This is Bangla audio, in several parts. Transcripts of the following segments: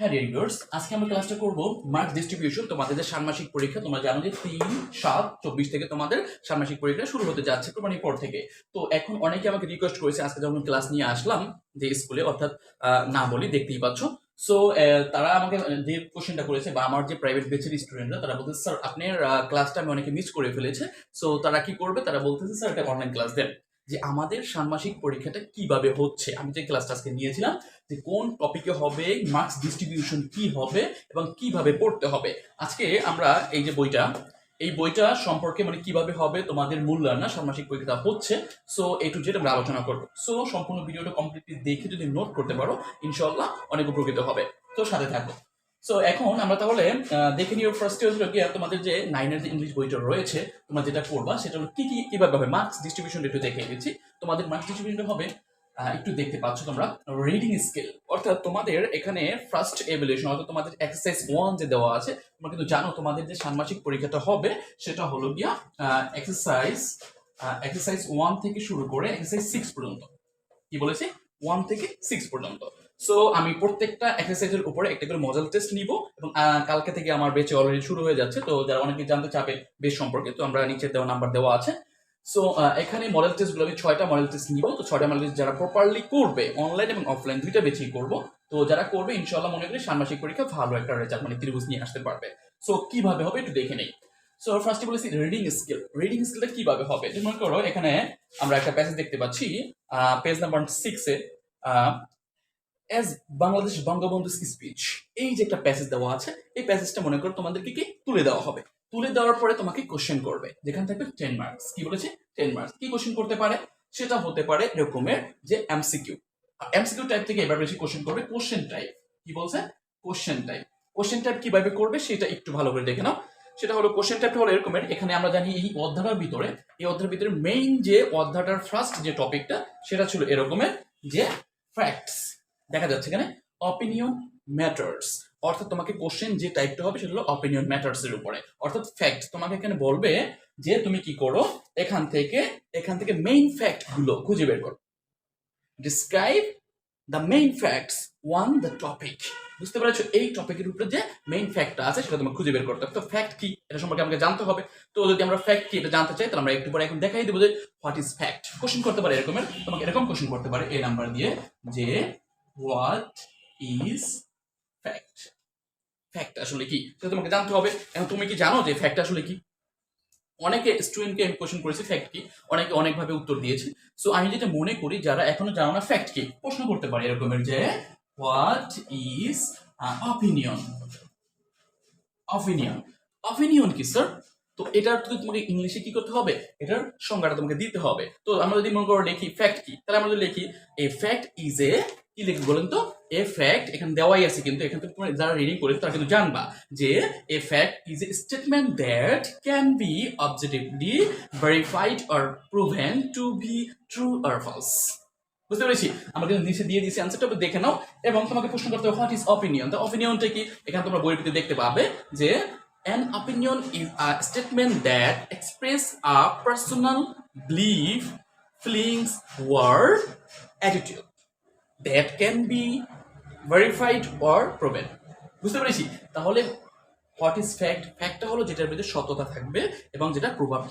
হ্যাঁ রিভিউয়ার্স আজকে আমরা ক্লাসটা করব মার্কস ডিস্ট্রিবিউশন তোমাদের যে ষান্মাসিক পরীক্ষা, তোমরা জানো যে তিন, সাত, চব্বিশ থেকে তোমাদের ষান্মাসিক পরীক্ষা শুরু হতে যাচ্ছে কোরবানির পর থেকে। তো এখন অনেকে আমাকে রিকোয়েস্ট করেছে, আজকে যখন ক্লাস নিয়ে আসলাম, যে স্কুলে, অর্থাৎ না বলি দেখতেই পাচ্ছ। সো তারা আমাকে যে কোশ্চেনটা করেছে বা আমার যে প্রাইভেট বেচের স্টুডেন্টরা তারা বলতেছে স্যার আপনার ক্লাসটা আমি অনেকে মিস করে ফেলেছে। সো তারা কি করবে? তারা বলতেছে স্যার একটা অনলাইন ক্লাস দেন। যে আমাদের ষান্মাসিক পরীক্ষাটা কীভাবে হচ্ছে? আমি যে ক্লাসটা আজকে নিয়েছিলাম, যে কোন টপিকে হবে মার্কস ডিস্ট্রিবিউশন কি হবে এবং কীভাবে পড়তে হবে? আজকে আমরা এই যে বইটা, এই বইটা সম্পর্কে মানে কীভাবে হবে তোমাদের মূল্যায়ন না ষান্মাসিক পরীক্ষা হচ্ছে সো এই টু জেড আমরা আলোচনা করব। সো সম্পূর্ণ ভিডিওটা কমপ্লিটলি দেখে যদি নোট করতে পারো ইনশাল্লাহ অনেক উপকৃত হবে। তো সাথে থাকো। সো এখন আমরা তাহলে দেখে নিও ফার্স্ট হলো কি তোমাদের যে নাইনের যে ইংলিশ বইটা রয়েছে, তোমরা যেটা করবা সেটা হলো কি কি, কীভাবে হবে? মার্কস ডিস্ট্রিবিউশন একটু দেখে দিচ্ছি। তোমাদের মার্কস ডিস্ট্রিবিউশন হবে একটু দেখতে পাচ্ছ তোমরা রিডিং স্কেল অর্থাৎ তোমাদের এখানে ফার্স্ট এভলিউশন অর্থাৎ তোমাদের এক্সারসাইজ ওয়ান যে দেওয়া আছে, তোমরা কিন্তু জানো তোমাদের যে ষান্মাসিক পরীক্ষাটা হবে, সেটা হলো গিয়া এক্সারসাইজ এক্সারসাইজ ওয়ান থেকে শুরু করে এক্সারসাইজ সিক্স পর্যন্ত। কি বলেছি? ওয়ান থেকে সিক্স পর্যন্ত। সো আমি প্রত্যেকটা এক্সারসাইজের উপরে একটা করে মডেল টেস্ট নিব এবং কালকে থেকে আমার বেচে অলরেডি শুরু হয়ে যাচ্ছে। তো যারা অনেকে জানতে চাবে বেশ সম্পর্কে, তো আমরা নিচে দেওয়া নাম্বার দেওয়া আছে। সো এখানে মডেল টেস্টগুলো আমি ছয়টা মডেল টেস্ট নিব। তো ছয়টা মডেল টেস্ট যারা প্রপারলি করবে অনলাইন এবং অফলাইন দুইটা বেছেই করব। তো যারা করবে ইনশাল্লাহ মনে করি ষান্মাসিক পরীক্ষা ভালো একটা রেজাল্ট মানে ত্রিভুজ নিয়ে আসতে পারবে। সো কীভাবে হবে একটু দেখে নেই। সো ফার্স্টে বলেছি রিডিং স্কিল রিডিং স্কিলটা কীভাবে হবে? মনে করো এখানে আমরা একটা প্যাসেজ দেখতে পাচ্ছি পেজ নাম্বার সিক্সে অ্যাজ বাংলাদেশ বঙ্গবন্ধু স্পিচ এই যে একটা প্যাসেজ দেওয়া আছে, এই প্যাসেজটা মনে করো তোমাদেরকে কি? তুলে দেওয়া হবে। তুলে দেওয়ার পরে তোমাকে কোশ্চেন করবে। যেখানে থাকবে টেন মার্কস কি বলেছে? টেন মার্কস কি কোশ্চেন করতে পারে? সেটা হতে পারে এরকমের যে এমসিকিউ এমসিকিউ টাইপ থেকে এবার বেশি কোশ্চেন করবে কোশ্চেন টাইপ কি বলছে? কোশ্চেন টাইপ কোশ্চেন টাইপ কীভাবে করবে সেটা একটু ভালো করে দেখে নাও। সেটা হলো কোশ্চেন টাইপটা হলো এরকমের। এখানে আমরা জানি এই অধ্যায়টার ভিতরে, এই অধ্যায়ের ভিতরে মেইন যে অধ্যায়টার ফার্স্ট যে টপিকটা সেটা ছিল এরকমের যে ফ্যাক্টস দেখা যাচ্ছে এখানে অপিনিয়ন ম্যাটার্স অর্থাৎ তোমাকে কোশ্চেন যে টাইপটা হবে, সেটা হলো অপিনিয়ন ম্যাটার্স এর উপরে। অর্থাৎ ফ্যাক্ট তোমাকে এখানে বলবে যে তুমি কি করো, এখান থেকে এখান থেকে মেইন ফ্যাক্টগুলো খুঁজে বের করো। Describe the main facts on the topic বুঝতে পেরেছ? এই টপিকের উপরে যে মেইন ফ্যাক্টটা আছে, সেটা তোমাকে খুঁজে বের করতে হবে। তো ফ্যাক্ট কি? এটা সম্পর্কে আমাকে জানতে হবে। তো যদি আমরা ফ্যাক্ট কি এটা জানতে চাই, তাহলে আমরা একটু পরে এখন দেখাই দেবো যে হোয়াট ইজ ফ্যাক্ট কোশ্চেন করতে পারে এরকমের, তোমাকে এরকম কোশ্চেন করতে পারে এই নাম্বার দিয়ে যে হোয়াট ইজ ফ্যাক্ট ফ্যাক্ট আসলে কি? সেটা তোমাকে জানতে হবে, এখন তুমি কি জানো যে ফ্যাক্ট আসলে কি? অনেকে স্টুডেন্টকে আমি কোশ্চেন করেছি ফ্যাক্ট কি? অনেকে অনেকভাবে উত্তর দিয়েছে। সো আমি যেটা মনে করি, যারা এখনও জানো না ফ্যাক্ট কি, প্রশ্ন করতে পারে এরকমের যে what is opinion opinion opinion কি স্যার তো এটার তো তোমাকে ইংলিশে কি করতে হবে? এটার সংজ্ঞাটা তোমাকে দিতে হবে। তো আমরা যদি মনে করো লিখি ফ্যাক্ট কি, তাহলে আমরা যদি লিখি এ ফ্যাক্ট ইজ এ কি লিখি বলেন তো? এ ফ্যাক্ট এখানে দেওয়াই আছে কিন্তু, এখানে তো তোমরা যারা রিডিং করেছ তারা কিন্তু জানবা যে a fact is a statement that can be objectively verified or proven to be true or false বুঝতে পেরেছি? আমরা কিন্তু নিচে দিয়ে দিয়েছি আনসারটা দেখে নাও। এবং তোমাকে প্রশ্ন করতে হবে হোয়াট ইজ অপিনিয়ন তো অপিনিয়নটা কি? এখানে তোমরা বইয়ের ভিতরে দেখতে পাবে যে an opinion is a statement that express a personal belief, feelings, word, attitude that can be verified or proven. বুঝতে পেরেছি? তাহলে হোয়াট ইজ ফ্যাক্ট ফ্যাক্টটা হলো যেটার ভিতরে সততা থাকবে এবং যেটা প্রভাব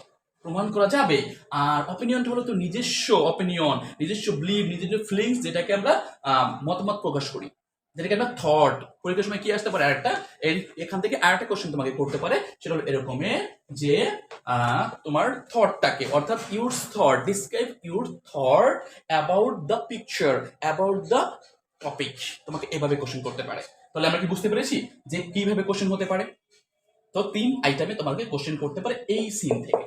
প্রমাণ করা যাবে। আর অপিনিয়নটা হলো তো নিজস্ব অপিনিয়ন নিজস্ব বিলিভ নিজস্ব ফিলিংস যেটাকে আমরা মতামত প্রকাশ করি। যেটাকে আমরা থট পরীক্ষার সময় কি আসতে পারে? আরেকটা এখান থেকে আরেকটা কোশ্চেন তোমাকে করতে পারে। সেটা হলো এরকমের যে তোমার থটটাকে অর্থাৎ your thought describe your thought about the picture about the topic তোমাকে এভাবে কোশ্চেন করতে পারে। তাহলে আমরা কি বুঝতে পেরেছি? যে কীভাবে কোশ্চেন হতে পারে? তো তিন আইটেমে তোমাকে কোশ্চেন করতে পারে এই সিন থেকে।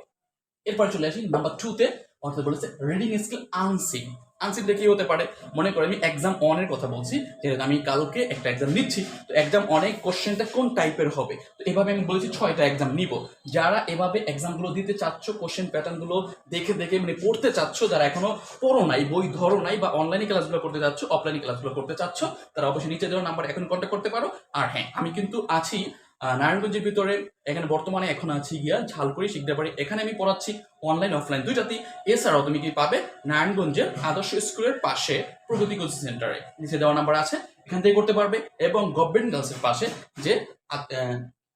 এরপর চলে আসি নাম্বার টুতে অর্থাৎ বলেছে রিডিং স্কিল আনসিং আনসিংটা কি হতে পারে? মনে করো আমি এক্সাম অনের কথা বলছি যে আমি কালকে একটা এক্সাম নিচ্ছি, তো এক্সাম অনেক কোশ্চেনটা কোন টাইপের হবে? তো এভাবে আমি বলেছি ছয়টা এক্সাম নিব। যারা এভাবে এক্সামগুলো দিতে চাচ্ছ কোশ্চেন প্যাটার্নগুলো দেখে দেখে মানে পড়তে চাচ্ছ, যারা এখনও পড়ো নাই, বই ধরো নাই বা অনলাইনে ক্লাসগুলো করতে চাচ্ছ অফলাইনে ক্লাসগুলো করতে চাচ্ছ, তারা অবশ্যই নিচে দেওয়া নাম্বার এখন কন্ট্যাক্ট করতে পারো। আর হ্যাঁ আমি কিন্তু আছি নারায়ণগঞ্জের ভিতরে এখানে বর্তমানে এখন আছি গিয়া, ঝালকুড়ি, শিকদাবাড়ি। এখানে আমি পড়াচ্ছি অনলাইন অফলাইন দুইটাতেই। এছাড়াও তুমি কি পাবে নারায়ণগঞ্জের আদর্শ স্কুলের পাশে প্রগতি কোচিং সেন্টারে। নিচে দেওয়া নাম্বার আছে, এখান থেকে করতে পারবে। এবং গভর্নমেন্ট গার্লসের পাশে যে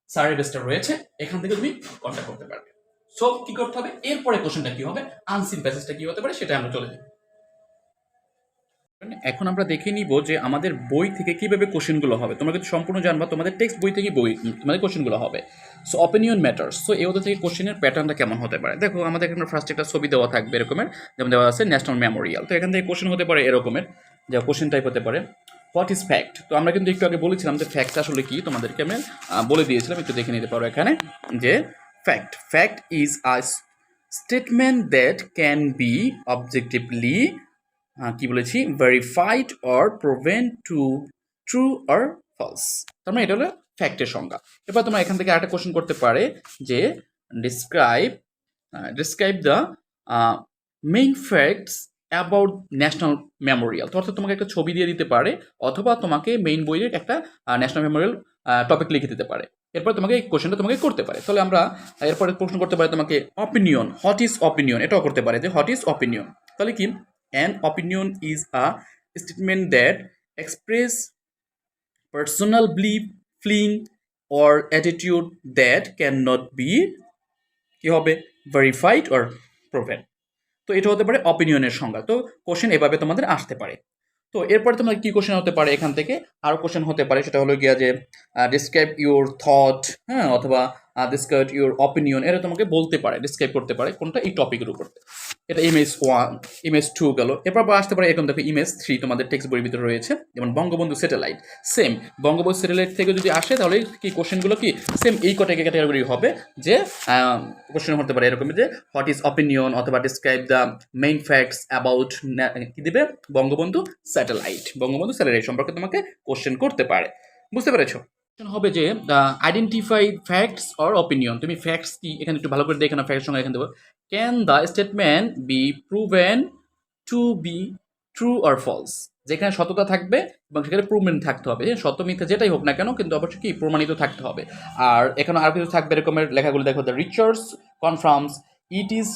সার্ভে বেসটা রয়েছে, এখান থেকে তুমি কন্ট্যাক্ট করতে পারবে। সো কি করতে হবে? এরপরে কোশ্চেনটা কি হবে? আনসিন প্যাসেজটা কি হতে পারে? সেটা আমরা চলে যাই। এখন আমরা দেখে নিব যে আমাদের বই থেকে কীভাবে কোশ্চেনগুলো হবে। তোমরা কিন্তু সম্পূর্ণ জানবা তোমাদের টেক্সট বই থেকে বই তোমাদের কোশ্চেনগুলো হবে। সো অপিনিয়ন ম্যাটার্স সো এই থেকে কোশ্চেনের প্যাটার্নটা কেমন হতে পারে? দেখো, আমাদের এখানে ফার্স্ট একটা ছবি দেওয়া থাকবে এরকমের, যেমন দেওয়া আছে ন্যাশনাল মেমোরিয়াল তো এখান থেকে কোশ্চেন হতে পারে এরকমের, যা কোশ্চেন টাইপ হতে পারে হোয়াট ইজ ফ্যাক্ট তো আমরা কিন্তু একটু আগে বলেছিলাম যে ফ্যাক্ট আসলে কি, তোমাদেরকে আমি বলে দিয়েছিলাম, একটু দেখে নিতে পারো এখানে, যে fact fact is a statement that can be objectively কি বলেছি? Verified or proven to true or false তার মানে এটা হলো ফ্যাক্টের সংজ্ঞা। এবার তোমরা এখান থেকে একটা কোশ্চেন করতে পারে যে describe describe the main facts about national memorial অর্থাৎ তোমাকে একটা ছবি দিয়ে দিতে পারে, অথবা তোমাকে মেইন বইয়ের একটা ন্যাশনাল মেমোরিয়াল টপিক লিখে দিতে পারে। এরপর তোমাকে এই কোশ্চেনটা তোমাকে করতে পারে। তাহলে আমরা, এরপরে প্রশ্ন করতে পারে তোমাকে অপিনিয়ন হট ইজ অপিনিয়ন এটাও করতে পারে যে হট ইজ অপিনিয়ন তাহলে কি? Opinion is a statement that express personal belief feeling or attitude that can not be কি হবে ভেরিফাইড অর প্রোভেন তো এটা হতে পারে অপিনিয়নের সংজ্ঞা। তো কোশ্চেন এভাবে তোমাদের আসতে পারে। তো এরপরে তোমার কি কোশ্চেন হতে পারে এখান থেকে? আরও কোশ্চেন হতে পারে, সেটা হলো গিয়া যে ডিসক্রাইব ইউর থট হ্যাঁ অথবা ডিসক্রাইব ইউর অপিনিয়ন এটা তোমাকে বলতে পারে ডিসক্রাইব করতে পারে কোনটা এই টপিকের উপর। এটা ইমেজ ওয়ান ইমেজ টু গেল। এরপর আসতে পারে এখন দেখো ইমেজ থ্রি তোমাদের টেক্সট বইয়ের ভিতরে রয়েছে, যেমন Bangabandhu satellite same Bangabandhu satellite থেকে যদি আসে, তাহলে কি কোশ্চেনগুলো কি? সেম এই কটা ক্যাটাগরি হবে যে কোশ্চেন হতে পারে এরকম যে হোয়াট ইজ অপিনিয়ন অথবা describe the main facts about কি দিবে? বঙ্গবন্ধু স্যাটেলাইট বঙ্গবন্ধু স্যাটেলাইট সম্পর্কে তোমাকে কোশ্চেন করতে পারে। বুঝতে পেরেছ? হবে যে আইডেন্টিফাই ফ্যাক্টস অর অপিনিয়ন তুমি ফ্যাক্টস কি? এখানে একটু ভালো করে দেখে না ফ্যাক্টস সঙ্গে এখানে দেবো। Can the statement be proven to be true or false যেখানে সততা থাকবে এবং সেখানে প্রুভমেন্ট থাকতে হবে। হ্যাঁ, সত্য মিথ্যা যেটাই হোক না কেন কিন্তু অবশ্যই কি? প্রমাণিত থাকতে হবে। আর এখানে আর কিছু থাকবে এরকমের লেখাগুলো দেখো the research confirms it is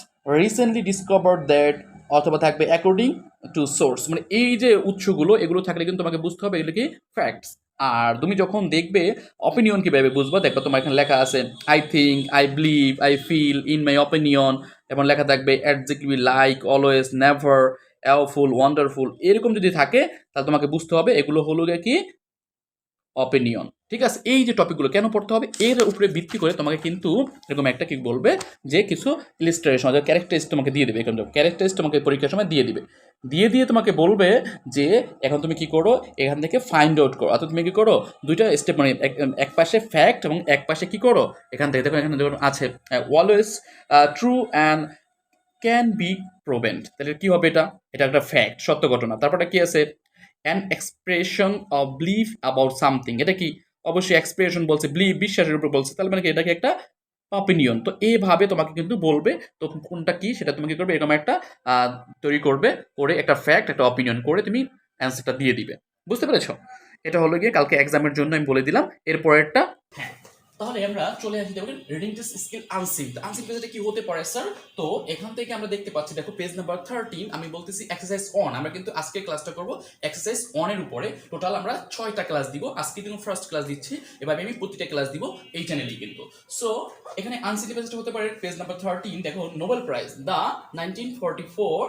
recently discovered that অথবা থাকবে অ্যাকর্ডিং টু সোর্স মানে এই যে উৎসগুলো এগুলো থাকলে কিন্তু তোমাকে বুঝতে হবে এগুলো কি? ফ্যাক্টস আর তুমি যখন দেখবে অপিনিয়ন কীভাবে বুঝব? দেখো তোমার এখানে লেখা আছে I think I believe I feel in my opinion এবং লেখা থাকবে adjective like always never awful wonderful এরকম যদি থাকে, তাহলে তোমাকে বুঝতে হবে এগুলো হলো গিয়ে কি? অপিনিয়ন ঠিক আছে? এই যে টপিকগুলো কেন পড়তে হবে? এর উপরে ভিত্তি করে তোমাকে কিন্তু এরকম একটা কি বলবে? যে কিছু ইলিস্ট্রেশন অর্থাৎ ক্যারেক্টারিস্ট তোমাকে দিয়ে দেবে। এরকম ক্যারেক্টারিস্ট তোমাকে পরীক্ষার সময় দিয়ে দিবে। দিয়ে দিয়ে তোমাকে বলবে যে এখন তুমি কি করো? এখান থেকে ফাইন্ড আউট করো। অর্থাৎ তুমি কি করো? দুইটা স্টেপ মানে এক- পাশে ফ্যাক্ট এবং এক পাশে কি করো? এখান থেকে দেখো, এখানে দেখো আছে always true and can be proven তাহলে কি হবে এটা? এটা একটা ফ্যাক্ট সত্য ঘটনা। তারপরে কি আছে? An expression of believe about something এটা কি? অবশ্যই এক্সপ্রেশন বলছে বিলিভ বিশ্বাসের উপর বলছে। তাহলে মানে কি? এটাকে একটা অপিনিয়ন তো এইভাবে তোমাকে কিন্তু বলবে, তো কোনটা কি সেটা তুমি কি করবে, এরকম একটা তৈরি করবে, করে একটা ফ্যাক্ট একটা অপিনিয়ন করে তুমি অ্যান্সারটা দিয়ে দিবে। বুঝতে পেরেছ? এটা হলো গিয়ে কালকে এক্সামের জন্য আমি বলে দিলাম, এরপরেরটা হ্যাঁ। তাহলে আমরা চলে আসি দেখুন reading test skill unseen unseen পেজটা কি হতে পারে স্যার তো এখান থেকে আমরা দেখতে পাচ্ছি, দেখো পেজ নাম্বার থার্টিন আমি বলতেছি এক্সারসাইজ অন আমরা কিন্তু আজকে ক্লাসটা করব এক্সারসাইজ অনের উপরে। টোটাল আমরা ছয়টা ক্লাস দিব। আজকে কিন্তু ফার্স্ট ক্লাস দিচ্ছি। এবার আমি প্রতিটা ক্লাস দিব এই চ্যানেলেই কিন্তু। সো এখানে আনসিন পেজটা হতে পারে পেজ নাম্বার থার্টিন দেখো Nobel prize the nineteen forty four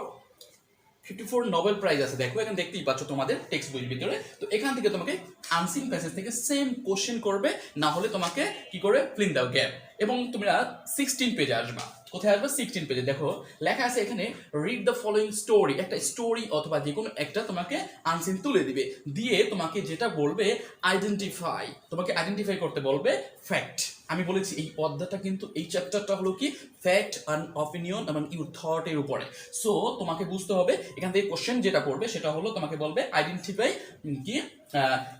fifty four Nobel prize আছে। দেখো, এখানে দেখতেই পাচ্ছ তোমাদের টেক্সট বইয়ের ভিতরে। তো এখান থেকে তোমাকে আনসিন প্যাসেজ থেকে সেম কোশ্চেন করবে, না হলে তোমাকে কি করে ফিল দাও গ্যাপ এবং তোমরা সিক্সটিন পেজে আসবা। কোথায় আসবে? সিক্সটিন পেজে দেখো, লেখা আছে এখানে রিড দ্য ফলোইং স্টোরি একটা স্টোরি অথবা যে কোনো একটা তোমাকে আনসিন তুলে দিবে। দিয়ে তোমাকে যেটা বলবে আইডেন্টিফাই তোমাকে আইডেন্টিফাই করতে বলবে ফ্যাক্ট আমি বলেছি, এই পদ্মাটা কিন্তু, এই চ্যাপ্টারটা হলো কি? ফ্যাক্ট অ্যান্ড অপিনিয়ন এবং ইউর থটের উপরে। সো তোমাকে বুঝতে হবে, এখান থেকে কোশ্চেন যেটা পড়বে, সেটা হলো তোমাকে বলবে আইডেন্টিফাই কি?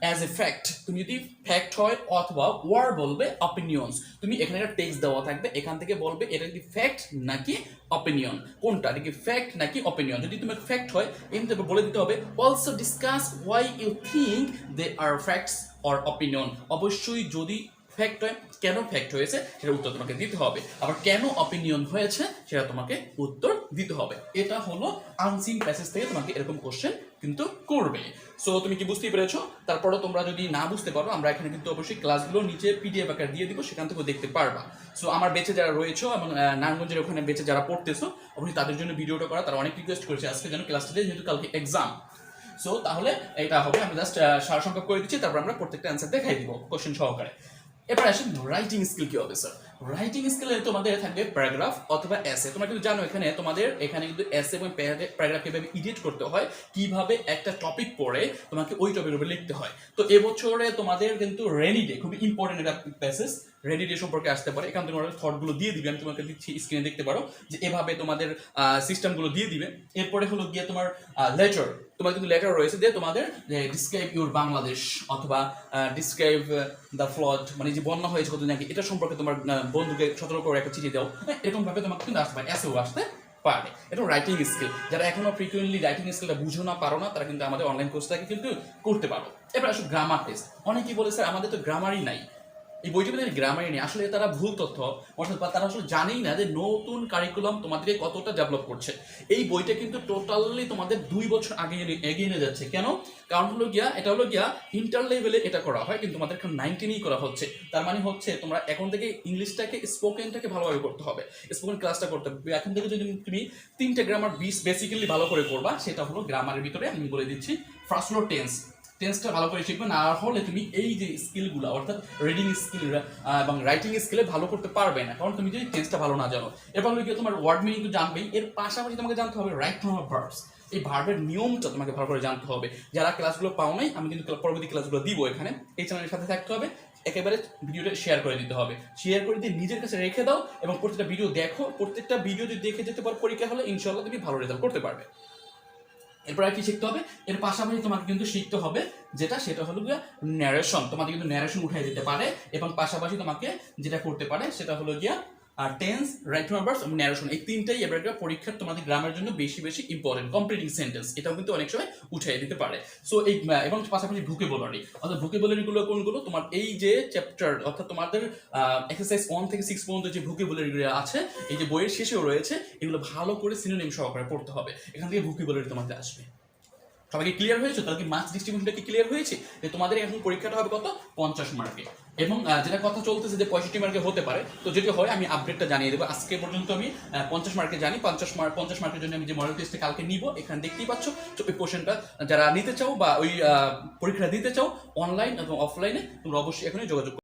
অ্যাজ এ ফ্যাক্ট তুমি যদি ফ্যাক্ট হয়, অথবা ওয়ার বলবে অপিনিয়ন্স তুমি এখানে একটা টেক্সট দেওয়া থাকবে, এখান থেকে বলবে, এটা কি ফ্যাক্ট নাকি অপিনিয়ন কোনটা? এটা কি ফ্যাক্ট নাকি অপিনিয়ন যদি তুমি ফ্যাক্ট হয় থেকে বলে দিতে হবে also discuss why you think they are facts or opinion অবশ্যই যদি ফ্যাক্ট হয় কেন ফ্যাক্ট হয়েছে সেটা উত্তর তোমাকে দিতে হবে। আবার কেন অপিনিয়ন হয়েছে, সেটা তোমাকে উত্তর দিতে হবে। এটা হলো আনসিন প্যাসেজ থেকে তোমাকে এরকম কোশ্চেন কিন্তু করবে। সো তুমি কি বুঝতেই পেরেছ? তারপরে তোমরা যদি না বুঝতে পারো, আমরা এখানে কিন্তু অবশ্যই ক্লাসগুলো নিচে পিডিএফ আকার দিয়ে দিব, সেখান থেকেও দেখতে পারবা। সো আমার বেঁচে যারা রয়েছে এবং নারায়ণগঞ্জের ওখানে বেঁচে যারা পড়তেছো, অবশ্যই তাদের জন্য ভিডিওটা করা, তারা অনেক রিকোয়েস্ট করেছে আজকে যেন ক্লাসটা যেহেতু কালকে এক্সাম সো তাহলে এটা হবে আমি জাস্ট সারসংখ্যক করে দিচ্ছি, তারপর আমরা প্রত্যেকটা অ্যান্সার দেখাই দিব কোশ্চেন সহকারে। এবার আসেন রাইটিং স্কিল কি হবে স্যার রাইটিং স্কিলে তোমাদের থাকবে প্যারাগ্রাফ অথবা এসে তোমরা কিন্তু জানো এখানে তোমাদের, এখানে কিন্তু এসে এবং প্যারাগ্রাফ কীভাবে এডিট করতে হয়, কীভাবে একটা টপিক পড়ে, তোমাকে ওই টপিকের উপরে লিখতে হয়। তো এবছরে তোমাদের কিন্তু রেনি ডে খুবই ইম্পর্টেন্ট একটা প্যাসেজ রেডি ডে সম্পর্কে আসতে পারে এখান থেকে তোমাদের থটগুলো দিয়ে দিবে আমি তোমাকে দিচ্ছি স্ক্রিনে দেখতে পারো যে এভাবে তোমাদের সিস্টেমগুলো দিয়ে দিবে। এরপরে হলো গিয়ে তোমার লেটার তোমার কিন্তু লেটার রয়েছে যে তোমাদের ডিসক্রাইব ইউর বাংলাদেশ অথবা ডিসক্রাইব দ্য ফ্লড মানে যে বন্যা হয়েছে কত নাকি এটা সম্পর্কে তোমার বন্ধুকে সতর্ক করে একটা চিঠি দাও। হ্যাঁ, এরকম ভাবে তোমাকে কিন্তু আসতে পারে এসেও আসতে পারে। এটা রাইটিং স্কিল যারা এখনও ফ্রিকুয়েন্টলি রাইটিং স্কিলটা বুঝো না পারো না তারা কিন্তু আমাদের অনলাইন কোর্সটাকে কিন্তু করতে পারো। এবার আসো গ্রামার টেস্ট অনেকেই বলে স্যার আমাদের তো গ্রামারই নাই। এই বইটি মধ্যে গ্রামারই নেই। আসলে তারা ভুল তথ্য, অর্থাৎ বা তারা আসলে জানেই না যে নতুন কারিকুলাম তোমাদেরকে কতটা ডেভেলপ করছে। এই বইটা কিন্তু টোটালি তোমাদের দুই বছর আগে এগিয়ে নিয়ে যাচ্ছে। কেন? কারণ হলো গিয়া, এটা হলো গিয়া ইন্টার লেভেলে এটা করা হয়, কিন্তু তোমাদের এখন নাইনটিনেই করা হচ্ছে। তার মানে হচ্ছে তোমরা এখন থেকে ইংলিশটাকে স্পোকেনটাকে ভালোভাবে করতে হবে। স্পোকেন ক্লাসটা করতে হবে। এখন থেকে যদি তুমি তিনটে গ্রামার বিস বেসিক্যালি ভালো করে করবা সেটা হলো গ্রামারের ভিতরে আমি বলে দিচ্ছি ফার্স্ট হলো টেন্স টেন্সটা ভালো করে শিখবে না হলে তুমি এই যে স্কিলগুলো অর্থাৎ রিডিং স্কিল এবং রাইটিং স্কিলে ভালো করতে পারবে না। কারণ তুমি যদি টেন্সটা ভালো না জানো হলো গিয়ে তোমার ওয়ার্ড মিনিং তো জানবেই, এর পাশাপাশি তোমাকে জানতে হবে রাইট ফ্রম ভার্বস এই ভার্বের নিয়মটা তোমাকে ভালো করে জানতে হবে। যারা ক্লাসগুলো পাও নাই, আমি কিন্তু পরবর্তী ক্লাসগুলো দিব এখানে। এই চ্যানেলের সাথে থাকতে হবে, একেবারে ভিডিওটা শেয়ার করে দিতে হবে। শেয়ার করে দিয়ে নিজের কাছে রেখে দাও, এবং প্রত্যেকটা ভিডিও দেখো। প্রত্যেকটা ভিডিও যদি দেখে যেতে পারো, পরীক্ষা হলে ইনশাল্লাহ তুমি ভালো রেজাল্ট করতে পারবে। এরপর আর কি শিখতে হবে? এর পাশাপাশি তোমাকে কিন্তু শিখতে হবে যেটা, সেটা হলো গিয়ে ন্যারেশন তোমাকে কিন্তু ন্যারেশন উঠাই দিতে পারে এবং পাশাপাশি তোমাকে যেটা করতে পারে, সেটা হলো গিয়া আর টেন্স রাইট নাম্বারস এবং ন্যারেশন এই তিনটাই এবার পরীক্ষার তোমাদের গ্রামের জন্য বেশি বেশি ইম্পর্টেন্ট কমপ্লিটিং সেন্টেন্স এটাও কিন্তু অনেক সময় উঠাই দিতে পারে। সো এই এবং পাশাপাশি ভুকে বলারি অর্থাৎ ভুকে গুলো কোনগুলো? তোমার এই যে চ্যাপ্টার অর্থাৎ তোমাদের এক্সারসাইজ ওয়ান থেকে সিক্স পর্যন্ত যে ভুকে বলারিগুলো আছে, এই যে বইয়ের শেষেও রয়েছে, এগুলো ভালো করে সিনোনিম সহকারে পড়তে হবে। এখান থেকে ভুকে বলারি তোমাদের আসবে। সবাইকে ক্লিয়ার হয়েছে? তাহলে কি মার্কস ডিস্ট্রিবিউশনটা কি ক্লিয়ার হয়েছে? যে তোমাদের এখন পরীক্ষাটা হবে কত? পঞ্চাশ মার্কে এবং যেটা কথা চলতেছে যে পঁয়ষট্টি মার্কে হতে পারে, তো যদি হয়, আমি আপডেটটা জানিয়ে দেবো। আজকে পর্যন্ত আমি পঞ্চাশ মার্কে জানি। পঞ্চাশ মার্ক পঞ্চাশ মার্কের জন্য আমি যে মডেল টেস্টে কালকে নিব, এখানে দেখতেই পাচ্ছ। তো ওই পোর্শনটা যারা নিতে চাও বা ওই পরীক্ষাটা দিতে চাও অনলাইন এবং অফলাইনে তোমরা অবশ্যই এখনই যোগাযোগ।